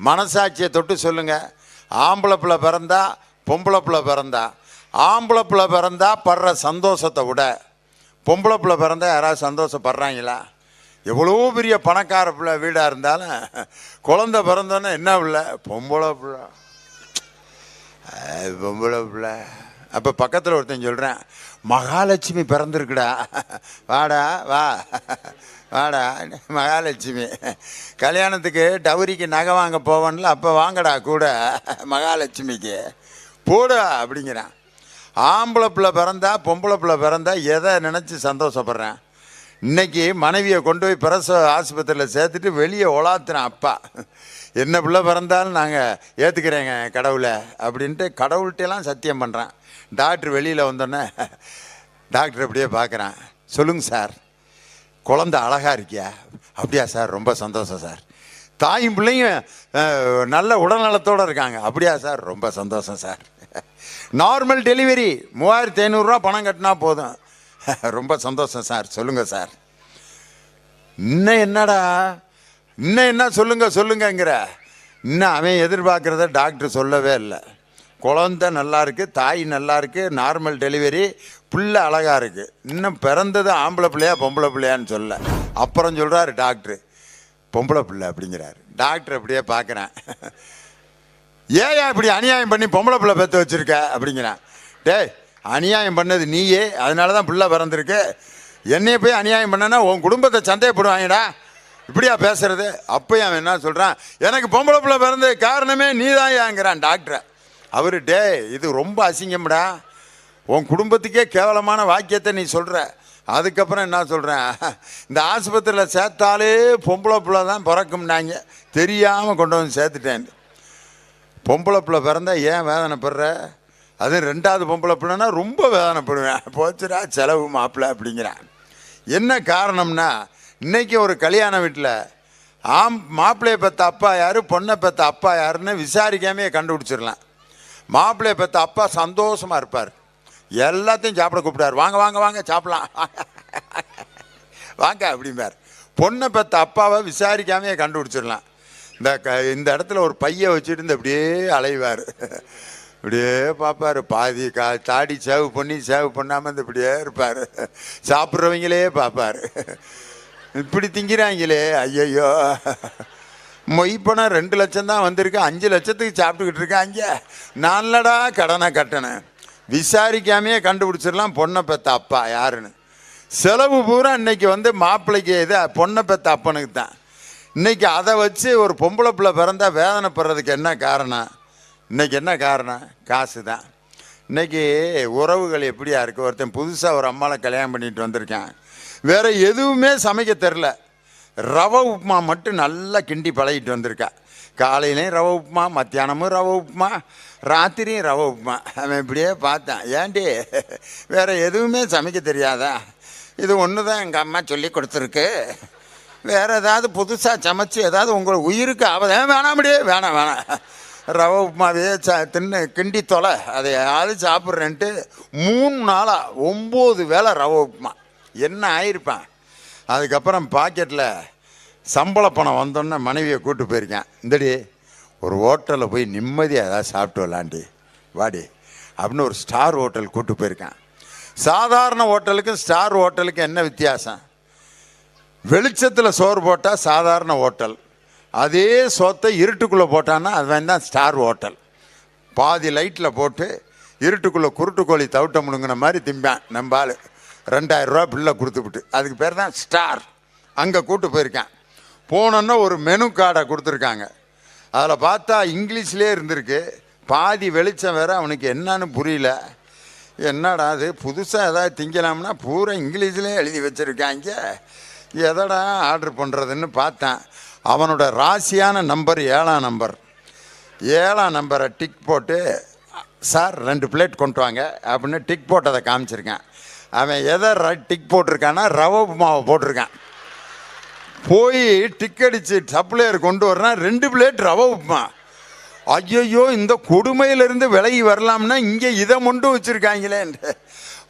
மனசாட்சியை தொட்டு சொல்லுங்கள் ஆம்பளை பிள்ளை பிறந்தா பொம்பளை பிள்ளை பிறந்தா. ஆம்பளை பிள்ளை பிறந்தா படுற சந்தோஷத்தை விட பொம்பளை பிள்ளை பிறந்தா யாராவது சந்தோஷப்படுறாங்களா? எவ்வளோ பெரிய பணக்கார பிள்ளை வீடாக இருந்தாலும் குழந்தை பிறந்தோன்னே என்ன பிள்ளை? பொம்பளை பிள்ளை. பொம்பளை பிள்ளை. அப்போ பக்கத்தில் ஒருத்தன் சொல்கிறேன் மகாலட்சுமி பிறந்திருக்குடா. வாடா வா. வாடா மகாலட்சுமி. கல்யாணத்துக்கு டவுரிக்கு நகை வாங்க போவன்ல அப்போ வாங்கடா கூட மகாலட்சுமிக்கு. போடா அப்படிங்கிறான். ஆம்பளை பிள்ளை பிறந்தா பொம்பளை பிள்ளை பிறந்தா எதை நினச்சி சந்தோஷப்படுறேன்? இன்னைக்கு மனைவியை கொண்டு போய் பிரசவ ஆஸ்பத்திரியில் சேர்த்துட்டு வெளியே உலாத்துறேன் அப்பா. என்ன பிள்ளை பிறந்தாலும் நாங்கள் ஏற்றுக்கிறேங்க கடவுளை அப்படின்ட்டு கடவுள்கிட்டலாம் சத்தியம் பண்ணுறேன் டாக்டர் வெளியில் வந்தோடனே டாக்டர் அப்படியே பார்க்குறேன். சொல்லுங்க சார். குழந்த அழகா இருக்கியா? அப்படியா சார்? ரொம்ப சந்தோஷம் சார். தாயும் பிள்ளையும் நல்ல உடல்நலத்தோடு இருக்காங்க. அப்படியா சார்? ரொம்ப சந்தோஷம் சார். நார்மல் டெலிவரி மூவாயிரத்தி ஐநூறுரூவா பணம் கட்டினா போதும். ரொம்ப சந்தோஷம் சார். சொல்லுங்கள் சார். இன்னும் என்னடா? இன்னும் என்ன சொல்லுங்க சொல்லுங்கங்கிற? இன்னும் அவன் எதிர்பார்க்குறத டாக்டர் சொல்லவே இல்லை. குழந்தை நல்லா இருக்குது தாய் நல்லா இருக்குது நார்மல் டெலிவரி பிள்ளை அழகாக இருக்குது இன்னும் பிறந்தது ஆம்பளை பிள்ளையா பொம்பளை பிள்ளையான்னு சொல்ல. அப்புறம் சொல்கிறாரு டாக்டரு. பொம்பளை பிள்ளை அப்படிங்கிறாரு. டாக்டர் அப்படியே பார்க்குறேன் ஏயா இப்படி அநியாயம் பண்ணி பொம்பளை பிள்ளை பெற்று வச்சுருக்க? அப்படிங்கிறான். டேய் அநியாயம் பண்ணது நீயே. அதனால தான் பிள்ளை பிறந்திருக்கு. என்னையை போய் அநியாயம் பண்ணனா உன் குடும்பத்தை சந்தேகப்படுவாங்கடா இப்படியா பேசுறது? அப்போ அவன் என்ன சொல்கிறான் எனக்கு பொம்பளை பிள்ளை பிறந்தது காரணமே நீ தான் ஏங்கிறான் டாக்டரை. அவர் டே இது ரொம்ப அசிங்கம்டா. உன் குடும்பத்துக்கே கேவலமான வாக்கியத்தை நீ சொல்கிற அதுக்கப்புறம் என்ன சொல்கிறேன் இந்த ஆஸ்பத்திரியில் சேர்த்தாலே பொம்பளை பிள்ளை தான் பிறக்கும்னாங்க. தெரியாமல் கொண்டு வந்து சேர்த்துட்டேன். பொம்பளை பிள்ளை பிறந்தா ஏன் வேதனைப்படுற? அது ரெண்டாவது பொம்பளை பிள்ளைனா ரொம்ப வேதனைப்படுவேன். போச்சுடா செலவு மாப்பிள்ளை அப்படிங்கிறேன். என்ன காரணம்னா இன்றைக்கி ஒரு கல்யாண வீட்டில் ஆம் மாப்பிள்ளையை பெற்ற அப்பா யார் பொண்ணை பெற்ற அப்பா யாருன்னு விசாரிக்காமையே கண்டுபிடிச்சிடலாம். மாப்பிள்ளையை பெற்ற அப்பா சந்தோஷமாக இருப்பார். எல்லாத்தையும் சாப்பிட கூப்பிட்டார். வாங்க வாங்க வாங்க சாப்பிடலாம். வாங்க அப்படிம்பார். பொண்ணை பெற்ற அப்பாவை விசாரிக்காமையே கண்டுபிடிச்சிடலாம். இந்த க இந்த இடத்துல ஒரு பைய வச்சுட்டு இந்த அப்படியே அலைவார். இப்படியே பார்ப்பாரு. பாதி கா தாடி சேவ் பண்ணி சேவ் பண்ணாமல் இந்த இப்படியே இருப்பார். சாப்பிட்றவங்களே பார்ப்பாரு. இப்படி திங்கிறாங்களே ஐயையோ. மொய் பணம் ரெண்டு லட்சம் தான் வந்திருக்கு. அஞ்சு லட்சத்துக்கு சாப்பிட்டுக்கிட்டு இருக்கேன். அங்கே நான்லடா கடனை கட்டினேன். விசாரிக்காமையே கண்டுபிடிச்சிடலாம் பொண்ணை பெத்த அப்பா யாருன்னு. செலவு பூரா இன்னைக்கு வந்து மாப்பிள்ளைக்கு இது பொண்ணை பெத்த அப்பனுக்கு தான். இன்றைக்கி அதை வச்சு ஒரு பொம்பளை பிள்ளை பிறந்தா வேதனைப்படுறதுக்கு என்ன காரணம்? இன்னைக்கு என்ன காரணம்? காசு தான். இன்றைக்கி உறவுகள் எப்படியா இருக்குது ஒருத்தன் புதுசாக ஒரு அம்மாவை கல்யாணம் பண்ணிட்டு வந்திருக்கேன். வேறு எதுவுமே சமைக்க தெரில ரவை உப்புமா மட்டும் நல்லா கிண்டி பழகிட்டு வந்திருக்கா. காலையிலையும் ரவை உப்புமா மத்தியானமும் ரவை உப்புமா ராத்திரியும் ரவை உப்புமா. அவன் இப்படியே பார்த்தான். ஏண்டி வேறு எதுவுமே சமைக்க தெரியாதா? இது ஒன்று தான் எங்கள் அம்மா சொல்லி கொடுத்துருக்கு. வேற ஏதாவது புதுசாக சமைச்சு ஏதாவது உங்கள் உயிருக்கு ஆபத்து வேணாம் அப்படியே வேணாம் வேணாம். ரவை உப்புமாவே ச தின்னு கிண்டி தொலை. அதை யாரு சாப்பிட்றேன்ட்டு மூணு நாளாக ஒம்பது வேளை ரவை உப்புமா. என்ன ஆயிருப்பான்? அதுக்கப்புறம் பாக்கெட்டில் சம்பள பணம் வந்தோன்னே மனைவியை கூப்பிட்டு போயிருக்கேன். இந்தடி ஒரு ஹோட்டலில் போய் நிம்மதியாக ஏதாவது சாப்பிட்டு வரலாண்டி வாடி அப்படின்னு ஒரு ஸ்டார் ஹோட்டல் கூப்பிட்டு போயிருக்கேன். சாதாரண ஹோட்டலுக்கும் ஸ்டார் ஹோட்டலுக்கும் என்ன வித்தியாசம்? வெளிச்சத்தில் சோறு போட்டால் சாதாரண ஹோட்டல். அதே சோத்தை இருட்டுக்குள்ளே போட்டான்னா அது தான் ஸ்டார் ஹோட்டல். பாதி லைட்டில் போட்டு இருட்டுக்குள்ளே குருட்டுக்கோழி தவிட்ட முழுங்கின மாதிரி திம்பேன். நம்ம ஆள். ரெண்டாயிரம் ரூபா பில்லை கொடுத்துவிட்டு. அதுக்கு பேர் தான் ஸ்டார். அங்கே கூப்பிட்டு போயிருக்கேன். போனோன்னா ஒரு மெனு கார்டை கொடுத்துருக்காங்க. அதில் பார்த்தா இங்கிலீஷ்லேயே இருந்திருக்கு. பாதி வெளிச்சம் வேறு அவனுக்கு என்னன்னு புரியல. என்னடா அது புதுசாக ஏதாவது திங்கலாம்னா பூரா இங்கிலீஷ்லேயே எழுதி வச்சுருக்காங்க. எதடா ஆர்டர் பண்ணுறதுன்னு பார்த்தேன். அவனோட ராசியான நம்பர் ஏழாம் நம்பர் ஏழாம் நம்பரை டிக் போட்டு சார் ரெண்டு பிளேட் கொண்டு வாங்க அப்படின்னு டிக் போட்டதை காமிச்சிருக்கேன். அவன் எதை ர- டிக் போட்டிருக்கான்னா ரவை உப்புமாவை போட்டிருக்கான். போய் டிக்கடிச்சு சப்ளையர் கொண்டு வர்றான் ரெண்டு பிளேட் ரவை உப்புமா. ஐயையோ இந்த கொடுமையிலிருந்து விலகி வரலாம்னா இங்கே இதை மொண்டு வச்சுருக்காங்களே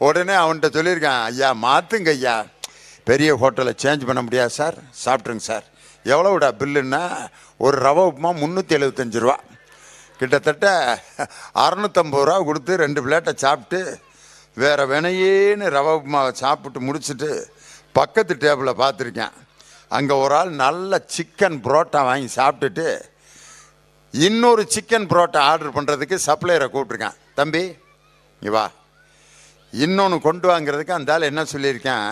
உடனே அவன்கிட்ட சொல்லியிருக்கான் ஐயா மாற்றுங்க ஐயா. பெரிய ஹோட்டலை சேஞ்ச் பண்ண முடியாது சார். சாப்பிட்ருங்க சார். எவ்வளோடா பில்லுன்னா ஒரு ரவை உப்புமா முந்நூற்றி எழுபத்தஞ்சு ரூபா. கிட்டத்தட்ட அறநூற்றம்பது ரூபா கொடுத்து ரெண்டு பிளேட்டை சாப்பிட்டு வேறு வினையேன்னு ரவை உப்புமாவை சாப்பிட்டு முடிச்சுட்டு பக்கத்து டேபிளில் பார்த்துருக்கேன். அங்கே ஒரு ஆள் நல்ல சிக்கன் புரோட்டா வாங்கி சாப்பிட்டுட்டு இன்னொரு சிக்கன் புரோட்டா ஆர்டர் பண்ணுறதுக்கு சப்ளையரை கூப்பிட்ருக்கேன் தம்பி நீ வா. இன்னொன்று கொண்டு வாங்கிறதுக்கு அந்த ஆள் என்ன சொல்லியிருக்கேன்?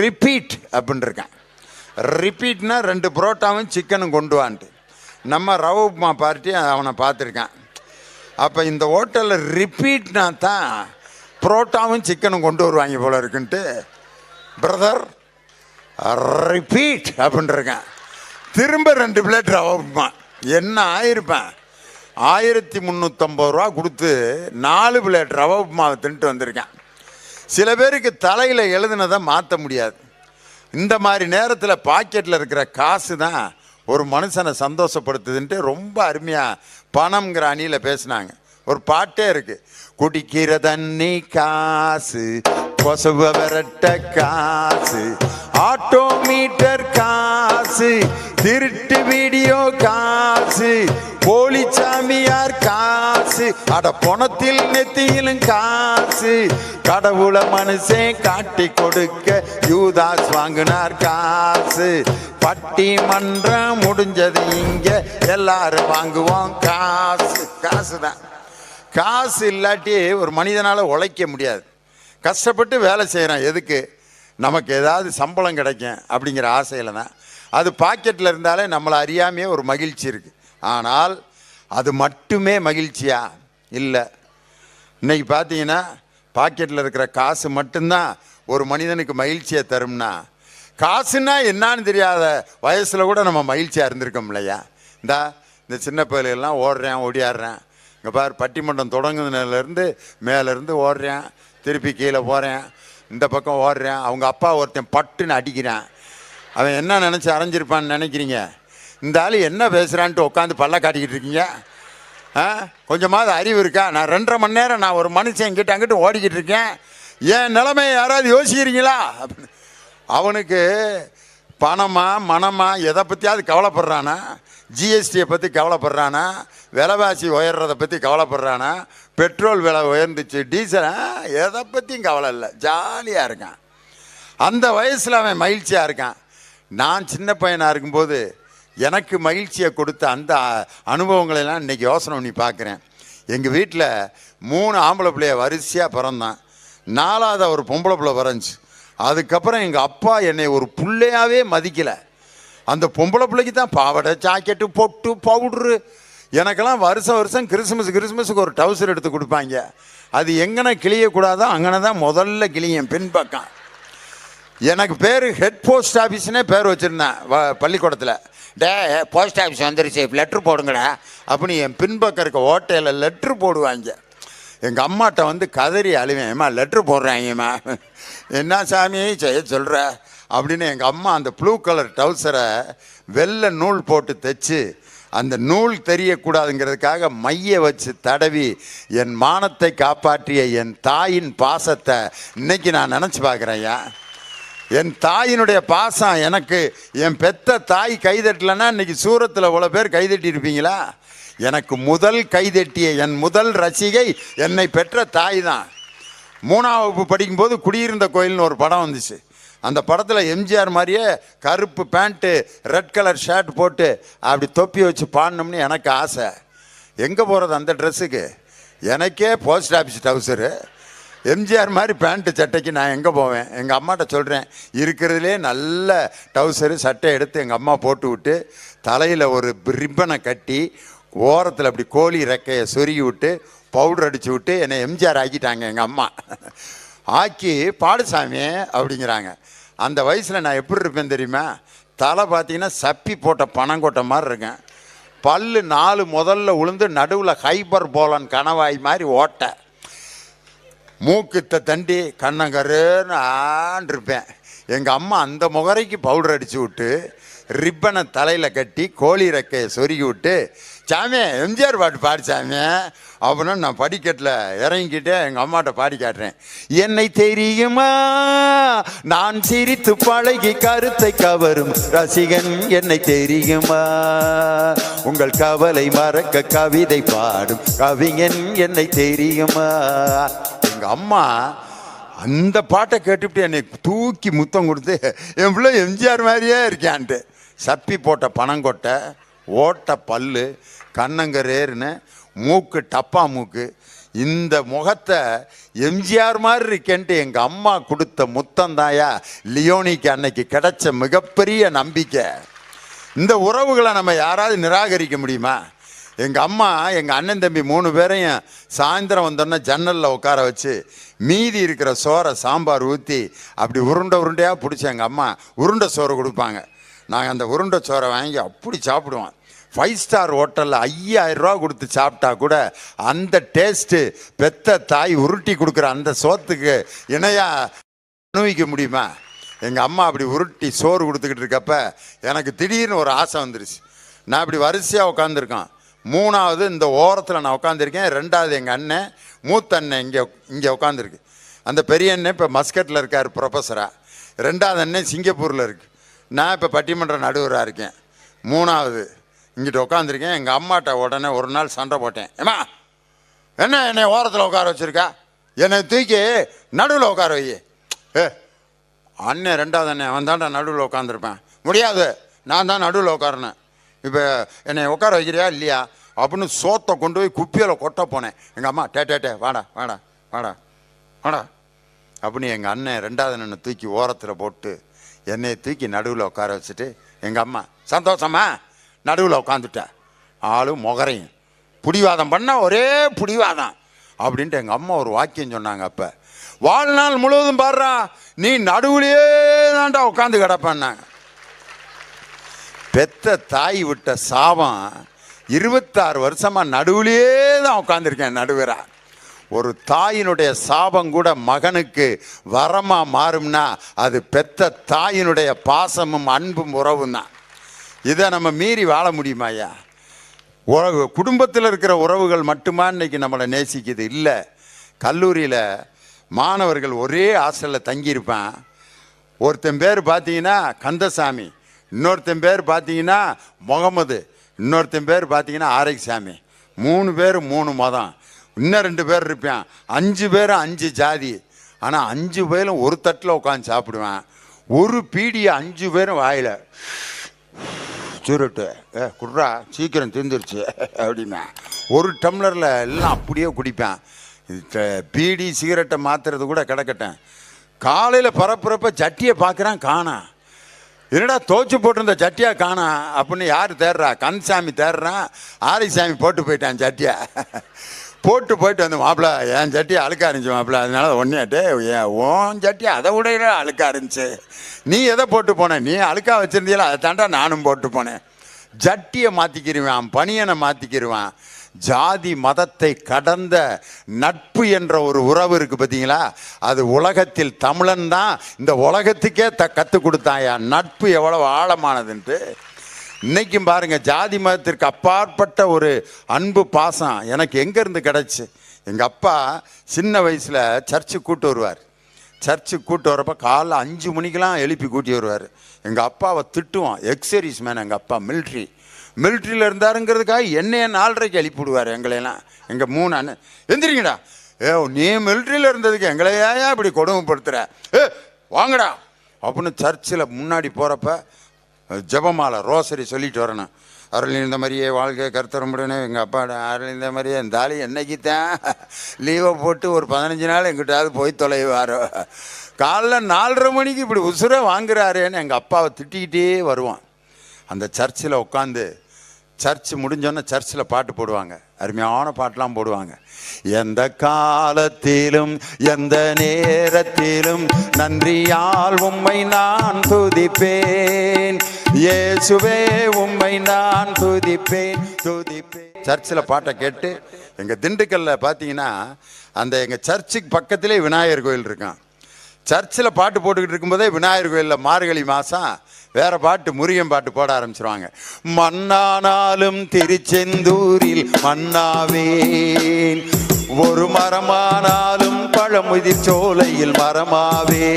ரிப்பீட் அப்படின்ட்டுருக்கேன் இருக்கேன் ரிப்பீட்னா ரெண்டு புரோட்டாவும் சிக்கனும் கொண்டு வான்ட்டு. நம்ம ரவ உப்மா பார்ட்டி அவனை பார்த்துருக்கேன். அப்போ இந்த ஹோட்டலில் ரிப்பீட்னா தான் புரோட்டாவும் சிக்கனும் கொண்டு வருவாங்க போல இருக்குன்ட்டு. பிரதர் ரிப்பீட் அப்படின்னு திரும்ப ரெண்டு பிளேட் ரவ உப்புமா. என்ன ஆயிருப்பேன்? ஆயிரத்தி முந்நூற்றம்பது ரூபா கொடுத்து நாலு பிளேட் ரவ உப்புமாவை தின்ட்டு வந்திருக்கேன். சில பேருக்கு தலையில் எழுதுனதை மாற்ற முடியாது. இந்த மாதிரி நேரத்தில் பாக்கெட்டில் இருக்கிற காசு தான் ஒரு மனுஷனை சந்தோஷப்படுத்துதுன்ட்டு ரொம்ப அருமையாக பணம்ங்கிற அணியில் பேசினாங்க. ஒரு பாட்டே இருக்குது குடிக்கிற தண்ணி காசு கொசவ விரட்ட காசு ஆட்டோமீட்டர் காசு திருட்டு வீடியோ காசு போலி சாமியார் காசு அட பொணத்தில் நெத்தியிலும் காசு. கடவுளை மனுஷன் காட்டி கொடுக்க யூதாஸ் வாங்கினார் காசு. பட்டி மன்றம் முடிஞ்சது இங்க எல்லாரும் வாங்குவோம் காசு. காசு தான் காசு இல்லாட்டி ஒரு மனிதனால் உழைக்க முடியாது. கஷ்டப்பட்டு வேலை செய்கிறான் எதுக்கு? நமக்கு ஏதாவது சம்பளம் கிடைக்கும் அப்படிங்கிற ஆசையில் தான். அது பாக்கெட்டில் இருந்தாலே நம்மளை அறியாமையே ஒரு மகிழ்ச்சி இருக்குது ஆனால் அது மட்டுமே மகிழ்ச்சியா? இல்லை. இன்னைக்கு பார்த்தீங்கன்னா பாக்கெட்டில் இருக்கிற காசு மட்டும்தான் ஒரு மனிதனுக்கு மகிழ்ச்சியை தரும்னா காசுன்னா என்னன்னு தெரியாத வயசில் கூட நம்ம மகிழ்ச்சியாக இருந்திருக்கோம் இல்லையா? இந்தா இந்த சின்ன பயிலெல்லாம் ஓடுறேன் ஓடியாடுறேன். இங்கே பார் பட்டிமன்றம் தொடங்குனதுலேருந்து மேலேருந்து ஓடுறேன். திருப்பி கீழே போகிறேன் இந்த பக்கம் ஓடுறேன். அவங்க அப்பா ஒருத்தன் பட்டுன்னு அடிக்கிறான். அவன் என்ன நினச்சி அரைஞ்சிருப்பான்னு நினைக்கிறீங்க? இந்த ஆள் என்ன பேசுகிறான்ட்டு உட்காந்து பல்ல காட்டிக்கிட்டு இருக்கீங்க? ஆ? கொஞ்சமாவது அறிவு இருக்கா? நான் ரெண்டரை மணி நேரம் நான் ஒரு மனுஷன் இங்கிட்ட அங்கிட்டு ஓடிக்கிட்டு இருக்கேன். என் நிலைமையை யாராவது யோசிக்கிறீங்களா? அப்படின்னு அவனுக்கு பணமா மனமா எதை பற்றியாவது கவலைப்படுறானா? ஜிஎஸ்டியை பற்றி கவலைப்படுறானா? விலைவாசி உயர்றதை பற்றி கவலைப்படுறானா? பெட்ரோல் விலை உயர்ந்துச்சு டீசல் எதை பற்றியும் கவலை இல்லை. ஜாலியாக இருக்கான். அந்த வயசில் அவன் மகிழ்ச்சியாக இருக்கான். நான் சின்ன பையனாக இருக்கும்போது எனக்கு மகிழ்ச்சியை கொடுத்த அந்த அனுபவங்களெல்லாம் இன்றைக்கி யோசனை பண்ணி பார்க்குறேன். எங்கள் வீட்டில் மூணு ஆம்பளை பிள்ளைய வரிசையாக பிறந்தான். நாலாவது ஒரு பொம்பளை பிள்ளை பிறந்துச்சு. அதுக்கப்புறம் எங்கள் அப்பா என்னை ஒரு பிள்ளையாகவே மதிக்கலை. அந்த பொம்பளை பிள்ளைக்கு தான் பாவாடை ஜாக்கெட்டு பொட்டு பவுட்ரு எனக்கெல்லாம் வருஷம் வருஷம் கிறிஸ்மஸ் கிறிஸ்மஸுக்கு ஒரு டவுசர் எடுத்து கொடுப்பாங்க. அது எங்கன கிளியக்கூடாதோ அங்கன தான் முதல்ல கிளியும் பின்பக்கம். எனக்கு பேர் ஹெட் போஸ்ட் ஆஃபீஸ்னே பேர் வச்சுருந்தேன் வ பள்ளிக்கூடத்தில். டே போஸ்ட் ஆஃபீஸ் வந்துருச்சு லெட்ரு போடுங்கடா. அப்படின்னு என் பின்பக்கம் இருக்க ஓட்டையில் லெட்ரு போடுவாங்க. எங்கள் அம்மாட்ட வந்து கதறி அழுவேன் ஏம்மா லெட்ரு போடுறாங்கம்மா. என்ன சாமி செய்ய சொல்கிற அப்படின்னு எங்கள் அம்மா அந்த ப்ளூ கலர் டவுசரை வெள்ளை நூல் போட்டு தைச்சு அந்த நூல் தெரியக்கூடாதுங்கிறதுக்காக மைய வச்சு தடவி என் மானத்தை காப்பாற்றிய என் தாயின் பாசத்தை இன்னைக்கு நான் நினச்சி பார்க்குறேன்யா என் தாயினுடைய பாசம் எனக்கு என் பெத்த தாய் கைதட்டலைன்னா இன்னைக்கு சூரத்தில் இவ்வளோ பேர் கைதட்டியிருப்பீங்களா? எனக்கு முதல் கைதட்டிய என் முதல் ரசிகை என்னை பெற்ற தாய் தான். மூணாம் வகுப்பு படிக்கும்போது குடியிருந்த கோயில்னு ஒரு படம் வந்துச்சு. அந்த படத்தில் எம்ஜிஆர் மாதிரியே கருப்பு பேண்ட்டு ரெட் கலர் ஷர்ட் போட்டு அப்படி தொப்பி வச்சு பாடணும்னு எனக்கு ஆசை. எங்கே போகிறது அந்த ட்ரெஸ்ஸுக்கு எனக்கே போஸ்ட் ஆஃபீஸ் டவுசரு எம்ஜிஆர் மாதிரி பேண்ட்டு சட்டைக்கு நான் எங்கே போவேன்? எங்கள் அம்மாட்ட சொல்கிறேன் இருக்கிறதுலே நல்ல டவுசரு சட்டை எடுத்து எங்கள் அம்மா போட்டு விட்டு தலையில் ஒரு ரிப்பனை கட்டி ஓரத்தில் அப்படி கோழி ரெக்கையை சொருகி விட்டு பவுடர் அடித்து விட்டு என்னை எம்ஜிஆர் ஆக்கிட்டாங்க எங்கள் அம்மா. ஆக்கி பாடுசாமி அப்படிங்கிறாங்க. அந்த வயசில் நான் எப்படி இருப்பேன் தெரியுமா? தலை பார்த்தீங்கன்னா சப்பி போட்ட பணங்கொட்டை மாதிரி இருக்கேன். பல்லு நாலு முதல்ல உளுந்து நடுவில் ஹைபர் போலன் கணவாய் மாதிரி ஓட்டை. மூக்குத்த தண்டி கண்ணங்கருன்னு ஆண்டிருப்பேன் எங்கள் அம்மா அந்த முகரைக்கு பவுடர் அடித்து விட்டு ரிப்பனை தலையில் கட்டி கோழி ரெக்கையை சொருகி விட்டு சாமி எம்ஜிஆர் பாட்டு பாடு சாமி. அப்படின்னா நான் படிக்கட்டில் இறங்கிக்கிட்டு எங்கள் அம்மாட்ட பாடி காட்டுறேன். என்னை தெரியுமா? நான் சிரித்து பழகி கருத்தை கவரும் ரசிகன். என்னை தெரியுமா? உங்கள் கவலை மறக்க கவிதை பாடும் கவிஞன். என்னை தெரியுமா? எங்கள் அம்மா அந்த பாட்டை கேட்டுவிட்டு என்னை தூக்கி முத்தம் கொடுத்து என் பிள்ளை எம்ஜிஆர் மாதிரியே இருக்கான்ட்டு சப்பி போட்ட பனங்கொட்டை ஓட்ட பல்லு கண்ணங்கரேருன்னு மூக்கு டப்பா மூக்கு. இந்த முகத்தை எம்ஜிஆர் மாதிரி இருக்கேன்ட்டு எங்கள் அம்மா கொடுத்த முத்தம் தாயா லியோனிக்கு அன்னைக்கு கிடைச்ச மிகப்பெரிய நம்பிக்கை. இந்த உறவுகளை நம்ம யாராவது நிராகரிக்க முடியுமா? எங்கள் அம்மா எங்கள் அண்ணன் தம்பி மூணு பேரையும் சாயந்தரம் வந்தோன்னே ஜன்னலில் உட்கார வச்சு மீதி இருக்கிற சோறை சாம்பார் ஊற்றி அப்படி உருண்டை உருண்டையாக பிடிச்சி எங்கள் அம்மா உருண்டை சோறு கொடுப்பாங்க. நாங்கள் அந்த உருண்டை சோறை வாங்கி அப்படி சாப்பிடுவோம். ஃபைவ் ஸ்டார் ஹோட்டலில் ஐயாயிரம் ரூபா கொடுத்து சாப்பிட்டா கூட அந்த டேஸ்ட்டு பெத்த தாய் உருட்டி கொடுக்குற அந்த சோத்துக்கு இணையாக அனுபவிக்க முடியுமா? எங்கள் அம்மா அப்படி உருட்டி சோறு கொடுத்துக்கிட்டு இருக்கப்ப எனக்கு திடீர்னு ஒரு ஆசை வந்துருச்சு. நான் இப்படி வரிசையாக உட்காந்துருக்கேன் மூணாவது இந்த ஓரத்தில் நான் உட்காந்துருக்கேன் ரெண்டாவது எங்கள் அண்ணன் மூத்த அண்ணன் இங்கே இங்கே உட்காந்துருக்கு அந்த பெரிய அண்ணன் இப்போ மஸ்கட்டில் இருக்கார் ப்ரொஃபஸராக ரெண்டாவது அண்ணன் சிங்கப்பூரில் இருக்கு. நான் இப்போ பட்டிமன்ற நடுவராக இருக்கேன். மூணாவது இங்கிட்ட உட்காந்துருக்கேன் எங்கள் அம்மாட்ட உடனே ஒரு நாள் சண்டை போட்டேன். ஏம்மா என்ன என்னை ஓரத்தில் உட்கார வச்சுருக்கா? என்னை தூக்கி நடுவில் உட்கார வை ஏ அண்ணன் ரெண்டாவது அண்ணன் அவன் தான்டா நடுவில் உட்காந்துருப்பேன். முடியாது நான் தான் நடுவில் உட்காரணும். இப்போ என்னை உட்கார வைக்கிறியா இல்லையா? அப்படின்னு சோத்தை கொண்டு போய் குப்பியில் கொட்ட போனேன். எங்கள் அம்மா டே டே டே வாடா வாடா வாடா வாடா. அப்படின்னு எங்கள் அண்ணன் ரெண்டாவது அண்ணனை தூக்கி ஓரத்தில் போட்டு என்னை தூக்கி நடுவில் உட்கார வச்சுட்டு எங்கள் அம்மா சந்தோஷமா? நடுவில் உட்காந்துட்டேன் ஆளும் முகரையும் புடிவாதம் பண்ணால் ஒரே புடிவாதம். அப்படின்ட்டு எங்கள் அம்மா ஒரு வாக்கியம் சொன்னாங்க அப்போ. வாழ்நாள் முழுவதும் பாடுறா நீ நடுவுலையே தான்டா உட்காந்து கிடப்பேன்னாங்க. பெத்த தாய் விட்ட சாபம் இருபத்தாறு வருஷமா நடுவுலையே தான் உட்காந்துருக்கேன் நடுவரா ஒரு தாயினுடைய சாபம் கூட மகனுக்கு வரமாக மாறும்னா அது பெத்த தாயினுடைய பாசமும் அன்பும் உறவும் தான் இதை நம்ம மீறி வாழ முடியுமா ஐயா? உறவு குடும்பத்தில் இருக்கிற உறவுகள் மட்டுமா இன்னைக்கு நம்மளை நேசிக்குது? இல்லை. கல்லூரியில் மாணவர்கள் ஒரே ஹாஸ்டலில் தங்கியிருப்பான். ஒருத்தன் பேர் பார்த்தீங்கன்னா கந்தசாமி இன்னொருத்தன் பேர் பார்த்தீங்கன்னா முகமது இன்னொருத்தன் பேர் பார்த்தீங்கன்னா ஆரைசாமி. மூணு பேர் மூணு மதம். இன்னும் ரெண்டு பேர் இருப்பான். அஞ்சு பேரும் அஞ்சு ஜாதி. ஆனால் அஞ்சு பேரும் ஒரு தட்டில் உட்காந்து சாப்பிடுவேன். ஒரு பீடியை அஞ்சு பேரும் வாயில் சுருட்டு. ஏ குட்ரா சீக்கிரம் தீர்ந்துருச்சு அப்படின்னா. ஒரு டம்ளரில் எல்லாம் அப்படியே குடிப்பேன். பீடி சிகரெட்டை மாத்துறது கூட கிடக்கட்டேன் காலையில் பரப்புறப்ப சட்டியை பார்க்குறான் காணாம் என்னடா தோச்சு போட்டிருந்த சட்டியா காணாம் அப்படின்னு யார் தேடுறா? கந்தசாமி தேடுறான் ஆரிசாமி போட்டு போயிட்டான் சட்டியை. போட்டு போயிட்டு வந்து மாப்பிள்ள என் சட்டி அழுக்கா இருந்துச்சு மாப்பிள்ள அதனால ஒன்னேட்டு ஏன் ஓன் சட்டி அதை விட அழுக்கா இருந்துச்சு? நீ எதை போட்டு போன? நீ அழுக்கா வச்சிருந்தீல அதை தாண்டா நானும் போட்டு போனேன். ஜட்டியை மாற்றிக்கிருவான் பணியனை மாற்றிக்கிருவான் ஜாதி மதத்தை கடந்த நட்பு என்ற ஒரு உறவு இருக்குது பார்த்தீங்களா? அது உலகத்தில் தமிழன் தான். இந்த உலகத்துக்கே த கற்றுக் கொடுத்தாயா நட்பு எவ்வளோ ஆழமானதுன்ட்டு இன்னைக்கும் பாருங்க ஜாதி மதத்திற்கு அப்பாற்பட்ட ஒரு அன்பு பாசம் எனக்கு எங்கேருந்து கிடச்சி? எங்கள் அப்பா சின்ன வயசில் சர்ச்சுக்கு கூட்டு வருவார். சர்ச்சுக்கு கூட்டு வரப்ப காலைல அஞ்சு மணிக்கெலாம் எழுப்பி கூட்டி வருவார். எங்கள் அப்பாவை திட்டுவான். எக்ஸரிஸ் மேன் எங்கள் அப்பா மிலிட்ரி மிலிட்ரியில் இருந்தாருங்கிறதுக்காக என்னைய நாலரைக்கு எழுப்பி விடுவார் எங்களையெல்லாம். எங்கள் மூணு அண்ணன் எந்திரிங்கடா. ஏ நீ மிலிட்ரியில் இருந்ததுக்கு எங்களையா இப்படி கொடுமைப்படுத்துகிற ஏ வாங்கடா. அப்படின்னு சர்ச்சில் முன்னாடி போகிறப்ப ஜெபமாலை ரோசரி சொல்லிட்டு வரணும். அருள் இந்த மாதிரியே வாழ்க்கை கருத்தரமுடனே எங்கள் அப்பா அருள் இந்த மாதிரியே இந்த ஆளு என்னைக்கு லீவை போட்டு ஒரு பதினஞ்சு நாள் எங்கிட்டாவது போய் தொலைவாரோ? காலைல நாலரை மணிக்கு இப்படி உசுரை வாங்குறாருன்னு எங்கள் அப்பாவை திட்டிக்கிட்டே வருவான். அந்த சர்ச்சில் உட்காந்து சர்ச் முடிஞ்சோன்னே சர்ச்சில் பாட்டு போடுவாங்க. அருமையான பாட்டெலாம் போடுவாங்க. எந்த காலத்திலும் எந்த நேரத்திலும் நன்றியால் உம்மை நான் துதிப்பேன். இயேசுவே உம்மை நான் துதிப்பேன் துதிப்பேன். சர்ச்சில் பாட்டை கேட்டு எங்கள் திண்டுக்கல்ல பார்த்தீங்கன்னா அந்த எங்கள் சர்ச்சுக்கு பக்கத்திலே விநாயகர் கோயில் இருக்கான் சர்ச்சில் பாட்டு போட்டுக்கிட்டு இருக்கும்போதே விநாயகர் கோயிலில் மார்கழி மாதம் வேற பாட்டு முருகன் பாட்டு போட ஆரம்பிச்சிருவாங்க. மண்ணானாலும் திருச்செந்தூரில் மண்ணாவேன் ஒரு மரமானாலும் பழமுதிர் சோலையில் மரமாவே.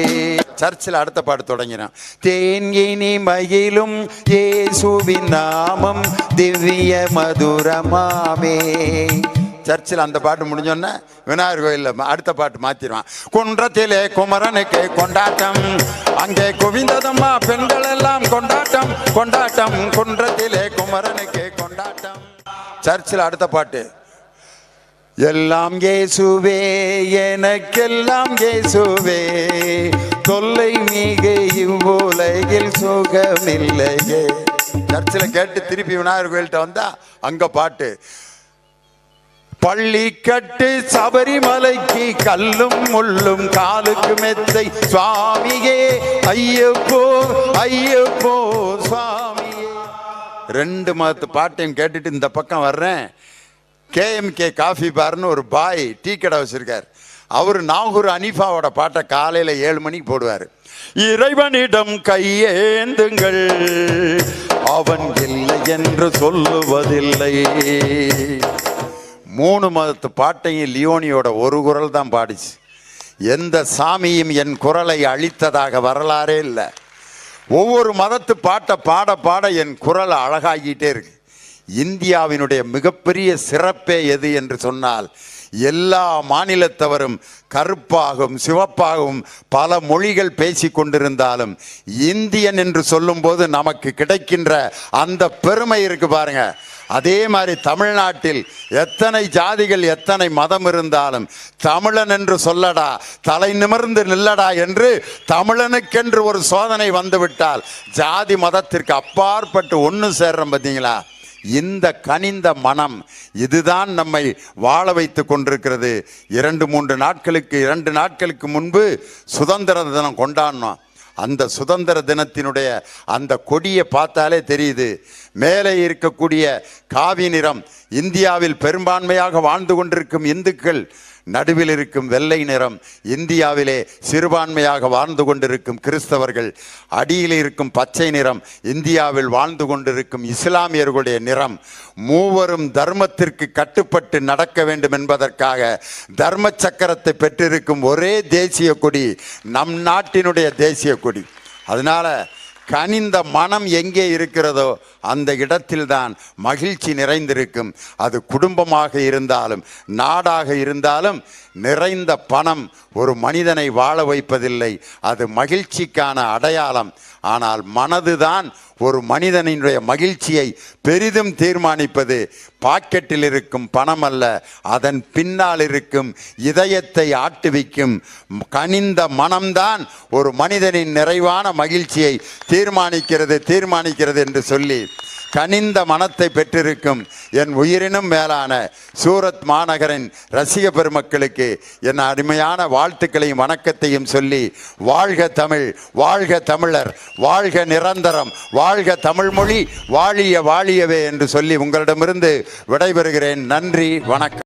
சர்ச்சில் அடுத்த பாட்டு தொடங்கினான் தேன் இனி மகிழும் இயேசுவின் நாமம் திவ்ய மதுரமாமே. சர்ச்சில் அந்த பாட்டு முடிஞ்சோடனே விநாயகர் கோயிலில் அடுத்த பாட்டு மாத்திடுவான். குன்றத்திலே குமரனுக்கு கொண்டாட்டம் அங்கே குவிந்ததம்மா பெண்கள் எல்லாம் கொண்டாட்டம் கொண்டாட்டம் குன்றத்திலே குமரனுக்கு கொண்டாட்டம். சர்ச்சில் அடுத்த பாட்டு. எல்லாம் இயேசுவே எனக்கெல்லாம் இயேசுவே. தொல்லை மிக இவ்வுலகில் சுகமில்லையே. சர்ச்சில் கேட்டு திருப்பி விநாயகர் கோயில்கிட்ட வந்தா அங்க பாட்டு. பள்ளிக்கட்டு சபரிமலைக்கு கல்லும் முள்ளும் காலுக்கு மெத்தை. சுவாமியே ஐயப்போ ஐயப்போ சுவாமியே. ரெண்டு மதத்து பாட்டையும் கேட்டுட்டு இந்த பக்கம் வர்றேன். கேஎம்கே காஃபி பார்னு ஒரு பாய் டீ கடை வச்சிருக்கார். அவர் நாகூர் அனிஃபாவோட பாட்டை காலையில் ஏழு மணிக்கு போடுவார். இறைவனிடம் கையேந்துங்கள் அவன் இல்லை என்று சொல்லுவதில்லை. மூணு மதத்து பாட்டையும் லியோனியோட ஒரு குரல் தான் பாடிச்சு. எந்த சாமியும் என் குரலை அழித்ததாக வரலாறே இல்லை. ஒவ்வொரு மதத்து பாட்டை பாட பாட என் குரல் அழகாகிட்டே இருக்கு. இந்தியாவினுடைய மிகப்பெரிய சிறப்பே எது என்று சொன்னால் எல்லா மாநிலத்தவரும் கருப்பாகவும் சிவப்பாகவும் பல மொழிகள் பேசி கொண்டிருந்தாலும் இந்தியன் என்று சொல்லும்போது நமக்கு கிடைக்கின்ற அந்த பெருமை இருக்கு பாருங்க. அதே மாதிரி தமிழ்நாட்டில் எத்தனை ஜாதிகள் எத்தனை மதம் இருந்தாலும் தமிழன் என்று சொல்லடா தலை நிமிர்ந்து நில்லடா என்று தமிழனுக்கென்று ஒரு சோதனை வந்துவிட்டால் ஜாதி மதத்திற்கு அப்பாற்பட்டு ஒன்று சேர்றோம் பார்த்தீங்களா இந்த கனிந்த மனம் இதுதான் நம்மை வாழ வைத்து கொண்டிருக்கிறது. இரண்டு மூன்று நாட்களுக்கு இரண்டு நாட்களுக்கு முன்பு சுதந்திர தினம் கொண்டாடினோம். அந்த சுதந்திர தினத்தினுடைய அந்த கொடியை பார்த்தாலே தெரியுது. மேலே இருக்கக்கூடிய காவி நிறம் இந்தியாவில் பெரும்பான்மையாக வாழ்ந்து கொண்டிருக்கும் இந்துக்கள் நடுவில் இருக்கும் வெள்ளை நிறம் இந்தியாவிலே சிறுபான்மையாக வாழ்ந்து கொண்டிருக்கும் கிறிஸ்தவர்கள் அடியில் இருக்கும் பச்சை நிறம் இந்தியாவில் வாழ்ந்து கொண்டிருக்கும் இஸ்லாமியர்களுடைய நிறம் மூவரும் தர்மத்திற்கு கட்டுப்பட்டு நடக்க வேண்டும் என்பதற்காக தர்ம சக்கரத்தை பெற்றிருக்கும் ஒரே தேசிய கொடி நம் நாட்டினுடைய தேசிய கொடி. அதனால கனிந்த மனம் எங்கே இருக்கிறதோ அந்த இடத்தில்தான் மகிழ்ச்சி நிறைந்திருக்கும். அது குடும்பமாக இருந்தாலும் நாடாக இருந்தாலும் நிறைந்த பணம் ஒரு மனிதனை வாழ வைப்பதில்லை. அது மகிழ்ச்சிக்கான அடையாளம். ஆனால் மனதுதான் ஒரு மனிதனுடைய மகிழ்ச்சியை பெரிதும் தீர்மானிப்பது. பாக்கெட்டில் இருக்கும் பணம் அல்ல அதன் பின்னால் இருக்கும் இதயத்தை ஆட்டுவிக்கும். கனிந்த மனம்தான் ஒரு மனிதனின் நிறைவான மகிழ்ச்சியை தீர்மானிக்கிறது தீர்மானிக்கிறது என்று சொல்லி கனிந்த மனத்தை பெற்றிருக்கும் என் உயிரினும் மேலான சூரத் மாநகரின் ரசிக பெருமக்களுக்கு என் அருமையான வாழ்த்துக்களையும் வணக்கத்தையும் சொல்லி வாழ்க தமிழ் வாழ்க தமிழர் வாழ்க நிரந்தரம் வாழ்க தமிழ்மொழி வாழிய வாழியவே என்று சொல்லி உங்களிடமிருந்து விடைபெறுகிறேன். நன்றி வணக்கம்.